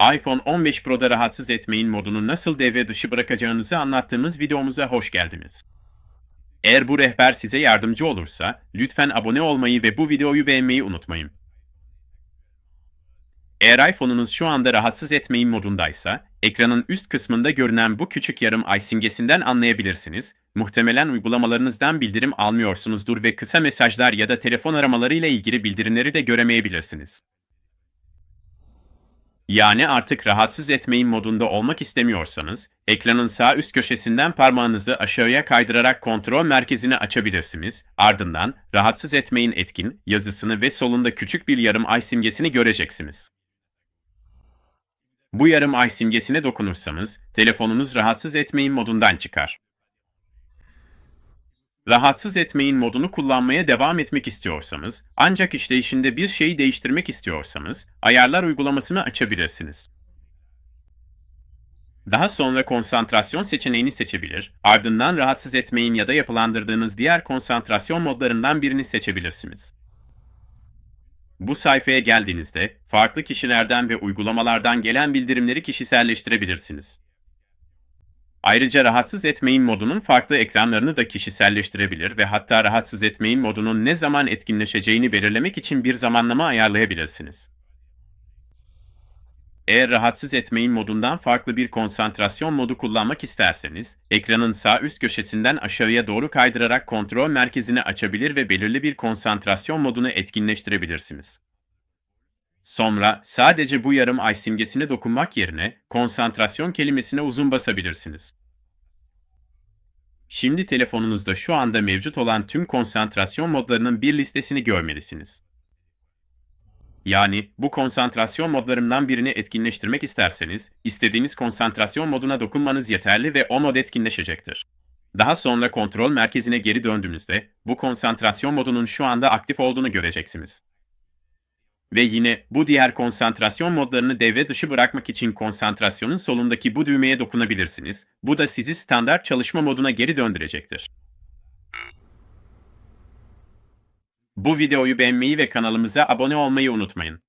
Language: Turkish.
iPhone 15 Pro'da rahatsız etmeyin modunu nasıl devre dışı bırakacağınızı anlattığımız videomuza hoş geldiniz. Eğer bu rehber size yardımcı olursa lütfen abone olmayı ve bu videoyu beğenmeyi unutmayın. Eğer iPhone'unuz şu anda rahatsız etmeyin modundaysa, ekranın üst kısmında görünen bu küçük yarım ay simgesinden anlayabilirsiniz. Muhtemelen uygulamalarınızdan bildirim almıyorsunuzdur ve kısa mesajlar ya da telefon aramaları ile ilgili bildirimleri de göremeyebilirsiniz. Yani artık rahatsız etmeyin modunda olmak istemiyorsanız, ekranın sağ üst köşesinden parmağınızı aşağıya kaydırarak kontrol merkezini açabilirsiniz. Ardından rahatsız etmeyin etkin yazısını ve solunda küçük bir yarım ay simgesini göreceksiniz. Bu yarım ay simgesine dokunursanız telefonunuz rahatsız etmeyin modundan çıkar. Rahatsız etmeyin modunu kullanmaya devam etmek istiyorsanız, ancak işleyişinde bir şeyi değiştirmek istiyorsanız, ayarlar uygulamasını açabilirsiniz. Daha sonra konsantrasyon seçeneğini seçebilir, ardından rahatsız etmeyin ya da yapılandırdığınız diğer konsantrasyon modlarından birini seçebilirsiniz. Bu sayfaya geldiğinizde farklı kişilerden ve uygulamalardan gelen bildirimleri kişiselleştirebilirsiniz. Ayrıca rahatsız etmeyin modunun farklı ekranlarını da kişiselleştirebilir ve hatta rahatsız etmeyin modunun ne zaman etkinleşeceğini belirlemek için bir zamanlama ayarlayabilirsiniz. Eğer rahatsız etmeyin modundan farklı bir konsantrasyon modu kullanmak isterseniz, ekranın sağ üst köşesinden aşağıya doğru kaydırarak kontrol merkezini açabilir ve belirli bir konsantrasyon modunu etkinleştirebilirsiniz. Sonra sadece bu yarım ay simgesine dokunmak yerine konsantrasyon kelimesine uzun basabilirsiniz. Şimdi telefonunuzda şu anda mevcut olan tüm konsantrasyon modlarının bir listesini görmelisiniz. Yani bu konsantrasyon modlarından birini etkinleştirmek isterseniz, istediğiniz konsantrasyon moduna dokunmanız yeterli ve o mod etkinleşecektir. Daha sonra kontrol merkezine geri döndüğünüzde bu konsantrasyon modunun şu anda aktif olduğunu göreceksiniz. Ve yine bu diğer konsantrasyon modlarını devre dışı bırakmak için konsantrasyonun solundaki bu düğmeye dokunabilirsiniz. Bu da sizi standart çalışma moduna geri döndürecektir. Bu videoyu beğenmeyi ve kanalımıza abone olmayı unutmayın.